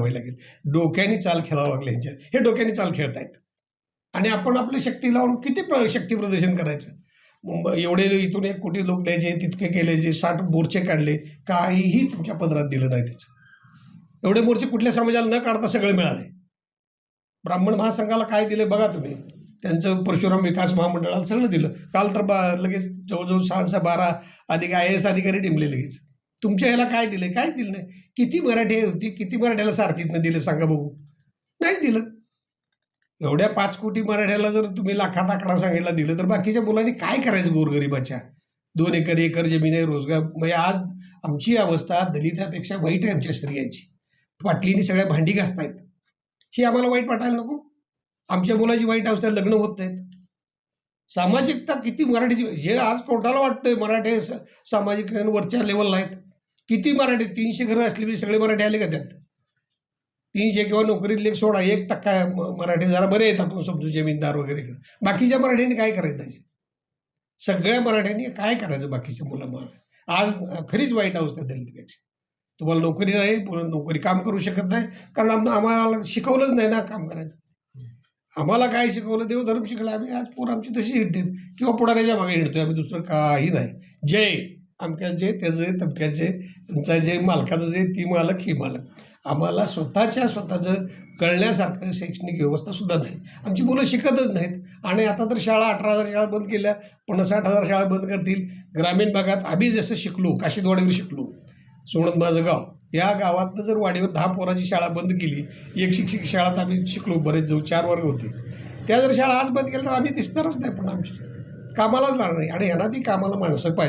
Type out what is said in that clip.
व्हायला लागेल डोक्याने चाल खेळावं लागले यांच्या हे डोक्याने चाल खेळतायत. आणि आपण आपली शक्ती लावून किती प्र शक्ती प्रदर्शन करायचं? मुंबई एवढे इथून एक कोटी लोक द्यायचे तितके केले जे साठ मोर्चे काढले काहीही तुमच्या पदरात दिलं नाही त्याचं. एवढे मोर्चे कुठल्या समाजाला न काढता सगळे मिळाले. ब्राह्मण महासंघाला काय दिले बघा तुम्ही. त्यांचं परशुराम विकास महामंडळाला सगळं दिलं. काल तर बा लगेच जवळजवळ सहा सहा बारा अधिक आय एस अधिकारी टिमले लगेच. तुमच्या ह्याला काय दिलं काय दिलं नाही? किती मराठी होती? किती मराठ्याला सारथीतनं दिलं सांगा बघू. नाही दिलं. एवढ्या पाच कोटी मराठ्याला जर तुम्ही लाखात आकडा सांगितला दिलं तर बाकीच्या मुलांनी काय करायचं गोरगरिबाच्या? दोन एकर एकर जमीन आहे रोजगार. म्हणजे आज आमची अवस्था दलितापेक्षा वाईट आहे आमच्या स्त्रियांची. पाटलीनी सगळ्या भांडी घासतायत. ही आम्हाला वाईट वाटायला नको. आमच्या मुलाची वाईट अवस्था लग्न होत नाहीत. सामाजिकता किती मराठीची जे आज कोर्टाला वाटतंय मराठी स- सामाजिक वरच्या लेवलला आहेत? किती मराठी? तीनशे घरं असली म्हणजे सगळे मराठी आले का त्यात? तीनशे किंवा नोकरीतले एक सोडा एक टक्का म- मराठी जरा बरे आहेत आपण समजू जमीनदार वगैरे. बाकीच्या मराठ्यांनी काय करायचं त्याची सगळ्या मराठ्यांनी काय करायचं बाकीच्या मुलांना आज खरीच वाईट अवस्था दलितपेक्षा तुम्हाला नोकरी नाही नोकरी काम करू शकत नाही. कारण आम्हाला शिकवलंच नाही ना काम करायचं. आम्हाला काय शिकवलं? देवधर्म शिकला. आम्ही आज पोर आमची तशी हिंडतील किंवा पुढाऱ्याच्या मागे हिंडतोय. आम्ही दुसरं काही नाही. जय! अमक्याचे त्याचे त्याचं यांचा जे मालकाचं जे ती मालक ही मालक. आम्हाला स्वतःच्या स्वतःचं कळण्यासारखं शैक्षणिक व्यवस्था सुद्धा नाही. आमची मुलं शिकतच नाहीत. आणि आता तर शाळा अठरा हजार शाळा बंद केल्या पन्नासाठ हजार शाळा बंद करतील. ग्रामीण भागात आम्ही जसं शिकलो काशीदवाडीवर शिकलो सोडत माझं गाव. या गावातनं जर वाडीवर दहा पोराची शाळा बंद केली एक शिक्षक शाळात आम्ही शिकलो बरेच जाऊ चार वर्ग होते. त्या जर शाळा आज बंद केल्या तर आम्ही दिसणारच नाही पण आमची. कामालाच लागणार नाही. आणि ह्यांना ती कामाला माणसं पाहिजे.